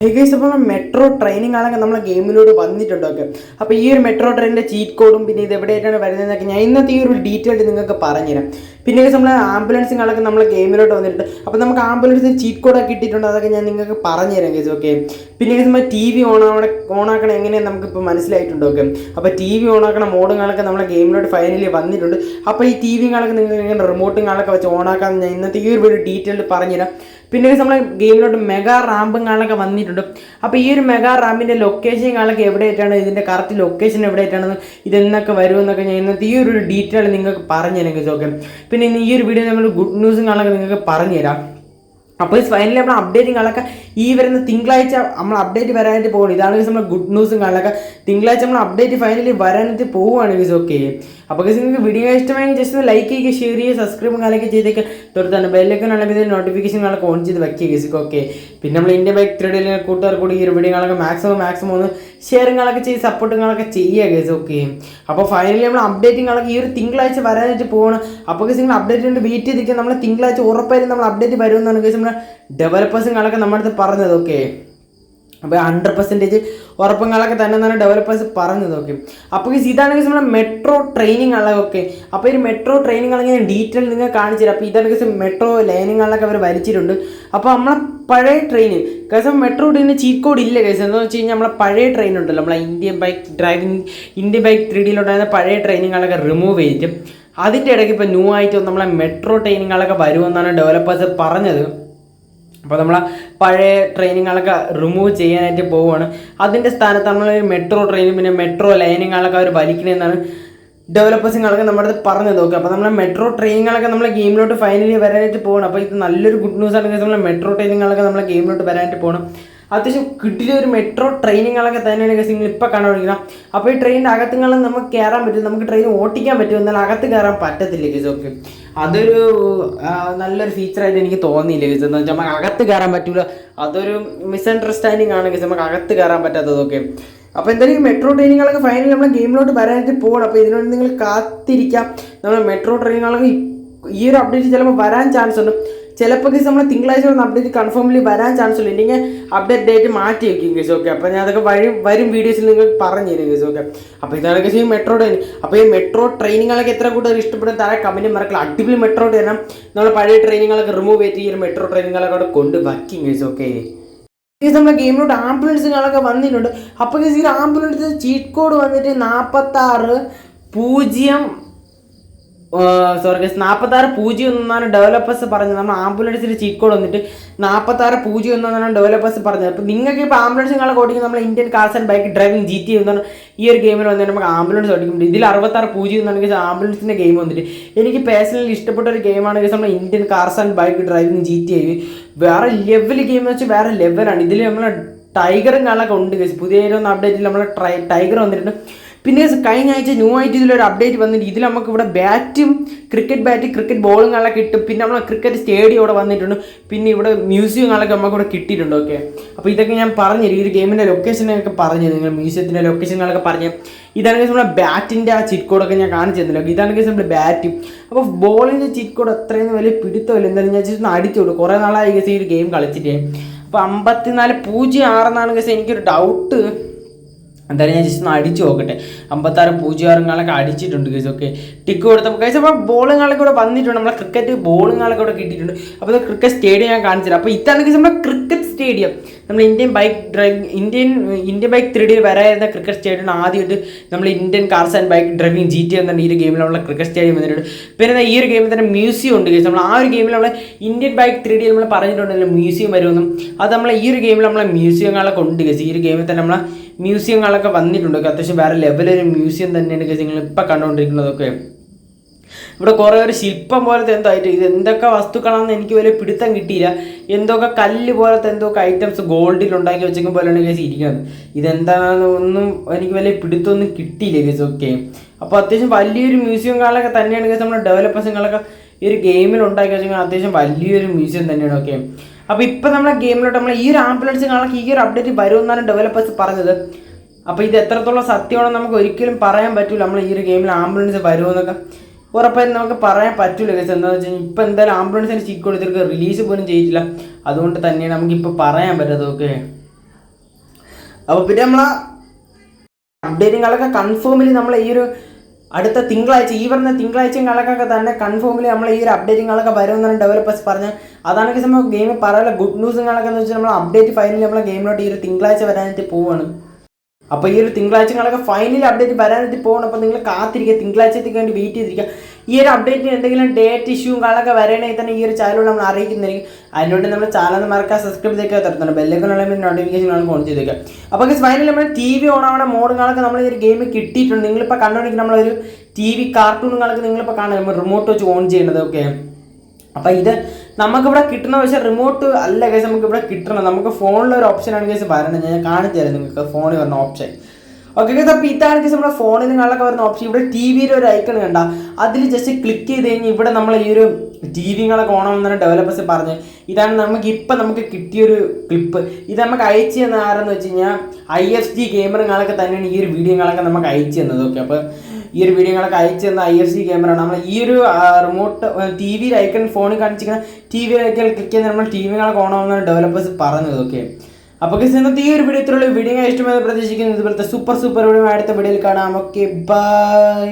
ഏകദേശം അപ്പോൾ metro training ആണെങ്കിൽ നമ്മളെ ഗെയിമിലൂടെ വന്നിട്ടുണ്ട് ഒക്കെ അപ്പോൾ ഈ ഒരു മെട്രോ ട്രെയിനിന്റെ ചീറ്റ് കോഡും പിന്നെ ഇത് എവിടെയായിട്ടാണ് വരുന്നതെന്നൊക്കെ ഞാൻ ഇന്നത്തെ ഈ ഒരു ഡീറ്റെയിൽ നിങ്ങൾക്ക് പറഞ്ഞുതരാം. പിന്നെ നമ്മൾ ആംബുലൻസും കളൊക്കെ നമ്മൾ ഗെയിമിലോട്ട് വന്നിട്ടുണ്ട്. അപ്പോൾ നമുക്ക് ആംബുലൻസിന് ചീറ്റ് കോഡൊക്കെ ഇട്ടിട്ടുണ്ട്. അതൊക്കെ ഞാൻ നിങ്ങൾക്ക് പറഞ്ഞു തരാം കേസ് ഓക്കെ പിന്നെ നമ്മൾ ടി വി ഓൺ ആവണ ഓണാക്കണം എങ്ങനെയാണ് നമുക്കിപ്പോൾ മനസ്സിലായിട്ടുണ്ട് ഓക്കെ അപ്പോൾ ടി വി ഓണാക്കണ മോഡുകളൊക്കെ നമ്മളെ ഗെയിമിലോട്ട് ഫൈനലി വന്നിട്ടുണ്ട്. അപ്പോൾ ഈ ടി കളൊക്കെ നിങ്ങൾക്ക് എങ്ങനെ റിമോട്ടുകളൊക്കെ വെച്ച് ഓണാക്കാൻ ഞാൻ ഇന്നത്തെ ഈ ഒരു വീഡിയോ ഡീറ്റെയിൽ പറഞ്ഞുതരാം. പിന്നെ നമ്മളെ ഗെയിമിലോട്ട് മെഗാ റാമ്പും റാമ്പുകളൊക്കെ വന്നിട്ടുണ്ട്. അപ്പോൾ ഈ ഒരു മെഗാ റാമ്പിന്റെ ലൊക്കേഷൻ കാണൊക്കെ എവിടെയായിട്ടാണ്? ഇതിന്റെ കറക്റ്റ് ലൊക്കേഷൻ എവിടെയായിട്ടാണ് ഇതെന്നൊക്കെ വരുമെന്നൊക്കെ ഞാൻ ഇന്നത്തെ ഈ ഒരു ഡീറ്റെയിൽ നിങ്ങൾക്ക് പറഞ്ഞു തരാം ഓക്കെ പിന്നെ ഇന്ന് ഈ ഒരു വീഡിയോ നമ്മൾ ഗുഡ് ന്യൂസും കാണാൻ നിങ്ങൾക്ക് പറഞ്ഞു തരാം അപ്പോൾ ഫൈനലി നമ്മൾ അപ്ഡേറ്റുകളൊക്കെ ഈ വരുന്ന തിങ്കളാഴ്ച നമ്മൾ അപ്ഡേറ്റ് വരാനായിട്ട് പോകണം ഇതാണ് നമ്മൾ ഗുഡ് ന്യൂസും കാണാൻ തിങ്കളാഴ്ച നമ്മൾ അപ്ഡേറ്റ് ഫൈനലി വരാനായിട്ട് പോവുകയാണ് വിസ് ഓക്കെ അപ്പോൾ കേസ് നിങ്ങൾക്ക് വീഡിയോ ഇഷ്ടമായെങ്കിൽ ജസ്റ്റ് ലൈക്ക് ചെയ്യുക ഷെയർ ചെയ്യുക സബ്സ്ക്രൈബും കാലൊക്കെ ചെയ്തേക്ക്. തൊടുത്താണ് ബെല്ലൊക്കെ നല്ല നോട്ടിഫിക്കേഷൻ കാണാൻ ഓൺ ചെയ്ത് വയ്ക്കുക കേസ് ഓക്കെ പിന്നെ നമ്മൾ ഇന്ത്യ ബൈക്ക് ത്രീഡിലെ കൂട്ടുകാർ കൂടി ഈ ഒരു വീഡിയോ കാണാൻ മാക്സിമം മാക്സിമം ഒന്ന് ഷെയറിങ്ങളൊക്കെ ചെയ്ത് സപ്പോർട്ടുകളൊക്കെ ചെയ്യുക ഗേസ് ഓക്കെ അപ്പോൾ ഫൈനലി നമ്മൾ അപ്ഡേറ്റിങ്ങളൊക്കെ ഈ ഒരു തിങ്കളാഴ്ച വരാനായിട്ട് പോകണം അപ്പോൾ ഗേസ് നിങ്ങൾ അപ്ഡേറ്റ് കൊണ്ട് വെയിറ്റ് ചെയ്തിരിക്കുക. നമ്മൾ തിങ്കളാഴ്ച ഉറപ്പായിട്ടും നമ്മൾ അപ്ഡേറ്റ് വരുമെന്നാണ് ഗേസ് നമ്മുടെ ഡെവലപ്പേഴ്സുകളൊക്കെ നമ്മുടെ അടുത്ത് പറഞ്ഞത് ഓക്കെ അപ്പോൾ ഹൺഡ്രഡ് പെർസെന്റേജ് ഉറപ്പുകളൊക്കെ തന്നെ തന്നെ ഡെവലപ്പേഴ്സ് പറഞ്ഞത് ഓക്കെ അപ്പോൾ ഈ ഇതാണ് നമ്മുടെ മെട്രോ ട്രെയിനിങ് അളവൊക്കെ അപ്പോൾ ഈ മെട്രോ ട്രെയിനിങ് അളവ് ഞാൻ ഡീറ്റെയിൽ നിങ്ങൾ കാണിച്ചു തരാം. അപ്പോൾ ഇതാണ് ഗസ് മെട്രോ ലൈനിങ്ങളൊക്കെ അവർ വലിച്ചിട്ടുണ്ട്. അപ്പോൾ നമ്മളെ പഴയ ട്രെയിൻ കാരണം മെട്രോ ട്രെയിനിന് ചീറ്റ് കോഡ് ഇല്ല കേസ് എന്താണെന്ന് വെച്ച് കഴിഞ്ഞാൽ നമ്മളെ പഴയ ട്രെയിൻ ഉണ്ടല്ലോ. നമ്മളെ Indian bike driving Indian bike three ഡിയിലുണ്ടായിരുന്ന പഴയ ട്രെയിനിങ്ങളൊക്കെ റിമൂവ് ചെയ്തിട്ട് അതിന്റെ ഇടയ്ക്ക് ഇപ്പോൾ ന്യൂ ആയിട്ട് നമ്മളെ മെട്രോ ട്രെയിനിങ്ങളൊക്കെ വരുമെന്നാണ് ഡെവലപ്പേഴ്സ് പറഞ്ഞത്. അപ്പോൾ നമ്മൾ പഴയ ട്രെയിനുകളൊക്കെ റിമൂവ് ചെയ്യാനായിട്ട് പോവുകയാണ് അതിന്റെ സ്ഥാനത്ത് നമ്മൾ മെട്രോ ട്രെയിനും പിന്നെ മെട്രോ ലൈനുകളൊക്കെ അവർ വലിക്കണമെന്നാണ് ഡെവലപ്പേഴ്സുകളൊക്കെ നമ്മുടെ അടുത്ത് പറഞ്ഞു നോക്കുക. അപ്പോൾ നമ്മൾ മെട്രോ ട്രെയിനുകളൊക്കെ നമ്മളെ ഗെയിമിലോട്ട് ഫൈനലി വരാനായിട്ട് പോകണം അപ്പോൾ ഇത് നല്ലൊരു ഗുഡ് ന്യൂസ് ആണ് നമ്മൾ മെട്രോ ട്രെയിനുകളൊക്കെ നമ്മളെ ഗെയിമിലോട്ട് വരാനായിട്ട് പോകണം അത്യാവശ്യം കിട്ടിയ ഒരു മെട്രോ ട്രെയിനുകളൊക്കെ തന്നെയാണ് കേസ് നിങ്ങൾ ഇപ്പോൾ കാണാൻ കണ്ടുപിടിക്കണം അപ്പോൾ ഈ ട്രെയിനിന്റെ അകത്തുങ്ങളിൽ നമുക്ക് കയറാൻ പറ്റും. നമുക്ക് ട്രെയിൻ ഓട്ടിക്കാൻ പറ്റും. എന്നാൽ അകത്ത് കയറാൻ പറ്റത്തില്ല ഗസ് ഓക്കെ. അതൊരു നല്ലൊരു ഫീച്ചറായിട്ട് എനിക്ക് തോന്നിയില്ല ഗസ് എന്ന് വെച്ചാൽ നമുക്ക് അകത്ത് കയറാൻ പറ്റൂല. അതൊരു മിസ്അണ്ടർസ്റ്റാൻഡിങ് ആണ് ഗസ് നമുക്ക് അകത്ത് കയറാൻ പറ്റാത്തതൊക്കെ. അപ്പോൾ എന്തായാലും മെട്രോ ട്രെയിനുകളൊക്കെ ഫൈനലി നമ്മുടെ ഗെയിമിലോട്ട് വരാനായിട്ട് പോകണം അപ്പോൾ ഇതിനുവേണ്ടി നിങ്ങൾ കാത്തിരിക്കാം. നമ്മൾ മെട്രോ ട്രെയിനുകളൊക്കെ ഈ ഒരു അപ്ഡേറ്റ് ചിലപ്പോൾ വരാൻ ചാൻസ് ഉണ്ട്. ചിലപ്പോൾ കേസ് നമ്മൾ തിങ്കളാഴ്ച വന്ന അപ്ഡേറ്റ് കൺഫേംലി വരാൻ ചാൻസ് ഉള്ളൂ ഇല്ലെങ്കിൽ അപ്ഡേറ്റ് ഡേറ്റ് മാറ്റി വയ്ക്കും കേസ് ഓക്കെ അപ്പോൾ ഞാൻ അതൊക്കെ വരും വരും വീഡിയോസിൽ നിങ്ങൾ പറഞ്ഞു തരും കേസ് ഓക്കെ അപ്പോൾ ഇതാണ് കേസ് ഈ മെട്രോ ട്രെയിൻ അപ്പോൾ ഈ മെട്രോ ട്രെയിനുകളൊക്കെ എത്ര കൂടുതൽ ഇഷ്ടപ്പെടുന്ന താഴെ കമ്പനി മറക്കില്ല. അടിപൊളി മെട്രോ ട്രെയിൻ നമ്മൾ പഴയ ട്രെയിനുകളൊക്കെ റിമൂവ് ചെയ്തിട്ട് ഈ ഒരു മെട്രോ ട്രെയിനുകളൊക്കെ അവിടെ കൊണ്ട് വയ്ക്കും കേസ് ഓക്കെ ഈ നമ്മുടെ ഗെയിമിലോട്ട് ആംബുലൻസുകളൊക്കെ വന്നിട്ടുണ്ട്. അപ്പോൾ ഈ ആംബുലൻസ് ചീറ്റ് കോഡ് വന്നിട്ട് നാൽപ്പത്താറ് പൂജ്യം സോറി ഗസ് നാൽപ്പത്താറ് പൂജ്യം ഒന്നാണ് ഡെവലപ്പേഴ്സ് പറഞ്ഞത്. നമ്മൾ ആംബുലൻസിൽ ചീക്കോട് വന്നിട്ട് നാൽപ്പത്താറ് പൂജ്യം ഒന്നാണ് ഡെവലപ്പേഴ്സ് പറഞ്ഞത്. അപ്പോൾ നിങ്ങൾക്ക് ഇപ്പോൾ ആംബുലൻസുകളൊക്കെ ഓടിക്കും നമ്മൾ Indian cars and bike driving G T എന്നാണ് ഈ ഒരു ഗെയിമിൽ വന്നിട്ട് നമുക്ക് ആംബുലൻസ് ഓടിക്കും ഇതിൽ അറുപത്താറ് പൂജ്യം എന്നാണ് ഗസ് ആംബുലൻസിന്റെ ഗെയിം വന്നിട്ട്. എനിക്ക് പേഴ്സണലി ഇഷ്ടപ്പെട്ട ഒരു ഗെയിമാണ് നമ്മൾ Indian cars and bike driving G T I വേറെ ലെവൽ ഗെയിം എന്ന് വെച്ചാൽ വേറെ ലെവലാണ് ഇതിൽ നമ്മൾ ടൈഗറും കാണാനൊക്കെ ഉണ്ട് പുതിയ അപ്ഡേറ്റിൽ നമ്മൾ ടൈഗർ വന്നിട്ടുണ്ട്. പിന്നെ കഴിഞ്ഞ ആഴ്ച ന്യൂ ആയിട്ട് ഇതിലൊരു അപ്ഡേറ്റ് വന്നിട്ട് ഇതിൽ നമുക്ക് ഇവിടെ ബാറ്റും ക്രിക്കറ്റ് ബാറ്റ് ക്രിക്കറ്റ് ബോളും ബോളുകളൊക്കെ കിട്ടും. പിന്നെ നമ്മൾ ക്രിക്കറ്റ് സ്റ്റേഡിയം ഇവിടെ വന്നിട്ടുണ്ട്. പിന്നെ ഇവിടെ മ്യൂസിയങ്ങളൊക്കെ നമുക്ക് ഇവിടെ കിട്ടിയിട്ടുണ്ട്. ഓക്കെ അപ്പോൾ ഇതൊക്കെ ഞാൻ പറഞ്ഞു ഇത് ഗെയിമിന്റെ ലൊക്കേഷനൊക്കെ പറഞ്ഞു നിങ്ങൾ മ്യൂസിയത്തിന്റെ ലൊക്കേഷനുകളൊക്കെ പറഞ്ഞു ഇതാണ് guys നമ്മുടെ ബാറ്റിന്റെ ആ ചിറ്റ് കോഡൊക്കെ ഞാൻ കാണിച്ചു തന്നില്ല ഇതാണ് കേസ് നമ്മുടെ ബാറ്റും അപ്പോൾ ബോളിന്റെ ചിറ്റ് കോഡ് അത്രയും വലിയ പിടുത്തമില്ല. എന്തായാലും ഞാൻ ജസ്റ്റ് ഒന്ന് അടിച്ചോളൂ കുറേ നാളായി guys ഈ ഒരു ഗെയിം കളിച്ചിട്ട്. അപ്പോൾ അമ്പത്തിനാല് പൂജ്യം ആറെന്നാണ് guys എനിക്കൊരു ഡൗട്ട് എന്തായാലും ഞാൻ ജസ്റ്റ് ഒന്ന് അടിച്ചു നോക്കട്ടെ. അമ്പത്താറ് പൂജ്യം ആറുങ്ങളൊക്കെ അടിച്ചിട്ടുണ്ട് കേസ് ഓക്കെ ടിക്ക് കൊടുത്തപ്പോൾ കേസ് അപ്പോൾ ബോളുകളൊക്കെ ഇവിടെ വന്നിട്ടുണ്ട്. നമ്മളെ ക്രിക്കറ്റ് ബോളുകളൊക്കെ ഇവിടെ കിട്ടിയിട്ടുണ്ട്. അപ്പോൾ ക്രിക്കറ്റ് സ്റ്റേഡിയം ഞാൻ കാണിച്ചു തരാം. അപ്പോൾ ഇതാണ് കേസ് നമ്മുടെ ക്രിക്കറ്റ് സ്റ്റേഡിയം നമ്മൾ Indian bike driving Indian Indian bike three ഡിയിൽ വരായിരുന്ന ക്രിക്കറ്റ് സ്റ്റേഡിയം ആദ്യമായിട്ട് നമ്മൾ Indian cars and bike driving G T എന്ന ഈ ഒരു ഗെയിമിൽ നമ്മളെ ക്രിക്കറ്റ് സ്റ്റേഡിയം വന്നിട്ടുണ്ട്. പിന്നെ എന്താ ഈ ഒരു ഗെയിമിൽ തന്നെ മ്യൂസിയം ഉണ്ട് കേസ് നമ്മൾ ആ ഒരു ഗെയിമിൽ നമ്മളെ ഇന്ത്യൻ ബൈക്ക് ത്രീ ഡിയിൽ നമ്മൾ പറഞ്ഞിട്ടുണ്ടല്ലോ മ്യൂസിയം വരുമെന്നും. അത് നമ്മളെ ഈ ഒരു ഗെയിമിൽ നമ്മളെ മ്യൂസിയങ്ങളൊക്കെ ഉണ്ട് കേസ് ഈ ഒരു ഗെയിമിൽ തന്നെ നമ്മളെ മ്യൂസിയങ്ങളൊക്കെ വന്നിട്ടുണ്ട്. അത്യാവശ്യം വേറെ ലെവലൊരു മ്യൂസിയം തന്നെയാണ് നിങ്ങൾ ഇപ്പം കണ്ടുകൊണ്ടിരിക്കുന്നതൊക്കെ ഇവിടെ കുറേ ഒരു ശില്പം പോലത്തെ എന്തോ ഇത് എന്തൊക്കെ വസ്തുക്കളാണെന്ന് എനിക്ക് വലിയ പിടുത്തം കിട്ടിയില്ല. എന്തൊക്കെ കല്ല് പോലത്തെ എന്തൊക്കെ ഐറ്റംസ് ഗോൾഡിൽ ഉണ്ടാക്കി വെച്ചേക്കും പോലെയാണ് കേസ് ഇരിക്കുന്നത്. ഇതെന്താണെന്ന് ഒന്നും എനിക്ക് വലിയ പിടുത്തമൊന്നും കിട്ടിയില്ല കേസ് ഓക്കെ അപ്പോൾ അത്യാവശ്യം വലിയൊരു മ്യൂസിയം കാലൊക്കെ തന്നെയാണ് കേസ് നമ്മുടെ ഡെവലപ്പേഴ്സുകളൊക്കെ ഈ ഒരു ഗെയിമിൽ ഉണ്ടാക്കി വെച്ചെങ്കിൽ അത്യാവശ്യം വലിയൊരു മ്യൂസിയം തന്നെയാണ് ഓക്കെ അപ്പോൾ ഇപ്പോൾ നമ്മളെ ഗെയിമിലോട്ട് നമ്മൾ ഈ ഒരു ആംബുലൻസ് കാണാൻ ഈ ഒരു അപ്ഡേറ്റ് വരുമെന്നാണ് ഡെവലപ്പേഴ്സ് പറഞ്ഞത്. അപ്പോൾ ഇത് എത്രത്തോളം സത്യമാണെന്ന് നമുക്ക് ഒരിക്കലും പറയാൻ പറ്റില്ല നമ്മൾ ഈ ഒരു ഗെയിമിൽ ആംബുലൻസ് വരുമെന്നൊക്കെ. ഉറപ്പായും നമുക്ക് പറയാൻ പറ്റില്ല കേസ് എന്താണെന്ന് വെച്ച് കഴിഞ്ഞാൽ ഇപ്പോൾ എന്തായാലും ആംബുലൻസിന് ചിക്ക് കൊടുത്തിട്ട് റിലീസ് പോലും ചെയ്തിട്ടില്ല. അതുകൊണ്ട് തന്നെയാണ് നമുക്കിപ്പോൾ പറയാൻ പറ്റത് ഓക്കെ അപ്പോൾ പിന്നെ നമ്മളെ അപ്ഡേറ്റുകളൊക്കെ കൺഫേമിൽ നമ്മൾ ഈ ഒരു അടുത്ത തിങ്കളാഴ്ച ഈ പറഞ്ഞ കണക്കൊക്കെ തന്നെ കൺഫേമിൽ നമ്മൾ ഈ ഒരു അപ്ഡേറ്റുകളൊക്കെ വരുമെന്നാണ് ഡെവലപ്പേഴ്സ് പറഞ്ഞത് അതാണെങ്കിൽ നമ്മൾ ഗെയിം പറയാനുള്ള ഗുഡ് ന്യൂസ് എന്ന് വെച്ചാൽ നമ്മൾ അപ്ഡേറ്റ് ഫൈനലി നമ്മളെ ഗെയിമിലോട്ട് ഈ ഒരു തിങ്കളാഴ്ച വരാനായിട്ട് പോവാണ്. അപ്പോൾ ഈ ഒരു തിങ്കളാഴ്ച തിങ്കളാഴ്ചകളൊക്കെ ഫൈനലി അപ്ഡേറ്റ് വരാനായിട്ട് പോകണം അപ്പോൾ നിങ്ങൾ കാത്തിരിക്കുക തിങ്കളാഴ്ചത്തേക്ക് വേണ്ടി വെയിറ്റ് ചെയ്തിരിക്കുക. ഈ ഒരു അപ്ഡേറ്റിന് എന്തെങ്കിലും ഡേറ്റ് ഇഷ്യൂവും കാലൊക്കെ വരണമെങ്കിൽ തന്നെ ഈ ഒരു ചാനൽ നമ്മൾ അറിയിക്കുന്നതായിരിക്കും. അതിനുവേണ്ടി നമ്മൾ ചാനൽ മറക്കാൻ സബ്സ്ക്രൈബ് ചെയ്തൊക്കെ തരുന്നുണ്ട് ബെല്ലൊക്കെ നോട്ടിഫിക്കേഷൻ ആണ് ഓൺ ചെയ്തേക്കുക അപ്പോൾ ഫൈനലി നമ്മൾ ടി വി ഓൺ ആവുന്ന മോഡ് മോഡുകളൊക്കെ നമ്മൾ ഈ ഒരു ഗെയിം കിട്ടിയിട്ടുണ്ട്. നിങ്ങളിപ്പോൾ കണ്ടുകൊണ്ടെങ്കിൽ നമ്മളൊരു ടി വി കാർട്ടൂൺ കാലൊക്കെ നിങ്ങളിപ്പോൾ കാണാൻ റിമോട്ട് വെച്ച് ഓൺ ചെയ്യുന്നത് ഓക്കെ അപ്പൊ ഇത് നമുക്കിവിടെ കിട്ടുന്ന പക്ഷേ റിമോട്ട് അല്ല കേസ് നമുക്ക് ഇവിടെ കിട്ടണം നമുക്ക് ഫോണിലൊരു ഓപ്ഷനാണ് കേസ് വരണം ഞാൻ കാണിച്ചു തരാം നിങ്ങൾക്ക് ഫോണിൽ വരുന്ന ഓപ്ഷൻ ഓക്കെ ഇത് അപ്പോൾ ഇതാണ് കേസ് നമ്മുടെ ഫോണിൽ നിങ്ങളൊക്കെ വരുന്ന ഓപ്ഷൻ ഇവിടെ ടി വിയിൽ ഒരു ഐക്കൺ കണ്ട. അതിൽ ജസ്റ്റ് ക്ലിക്ക് ചെയ്ത് കഴിഞ്ഞാൽ ഇവിടെ നമ്മൾ ഈ ഒരു ടി വികളൊക്കെ ഓണമെന്നാണ് ഡെവലപ്പേഴ്സ് പറഞ്ഞ് ഇതാണ് നമുക്ക് ഇപ്പം നമുക്ക് കിട്ടിയൊരു ക്ലിപ്പ് ഇത് നമുക്ക് അയച്ചു തന്ന ആരെന്ന് വെച്ച് കഴിഞ്ഞാൽ ഐ എഫ് ജി ഗെയിമറുകളൊക്കെ തന്നെയാണ് ഈ ഒരു വീഡിയോകളൊക്കെ നമുക്ക് അയച്ചു തന്നത്. ഓക്കെ അപ്പോൾ ഈ ഒരു വീഡിയോകളൊക്കെ അയച്ചു തന്ന ഐ എഫ് സി ക്യാമറയാണ് നമ്മൾ ഈ ഒരു റിമോട്ട് ടി വിയിൽ ഐക്കൺ ഫോണിൽ കാണിച്ചിരിക്കുന്ന ടി വി ഐക്കൺ ക്ലിക്ക് ചെയ്ത് നമ്മൾ ടി വികളൊക്കെ ഓണമെന്നാണ് ഡെവലപ്പേഴ്സ് പറഞ്ഞത്. ഓക്കെ അപ്പോൾ ഗസ് ഇന്നത്തെ ഈ ഒരു വീഡിയോ ഇത്രയുള്ള വീഡിയോ ഇഷ്ടമായി പ്രതീക്ഷിക്കുന്നത് ഇതുപോലത്തെ സൂപ്പർ സൂപ്പർ വീഡിയോ അടുത്ത വീഡിയോയിൽ കാണാം. Okay bye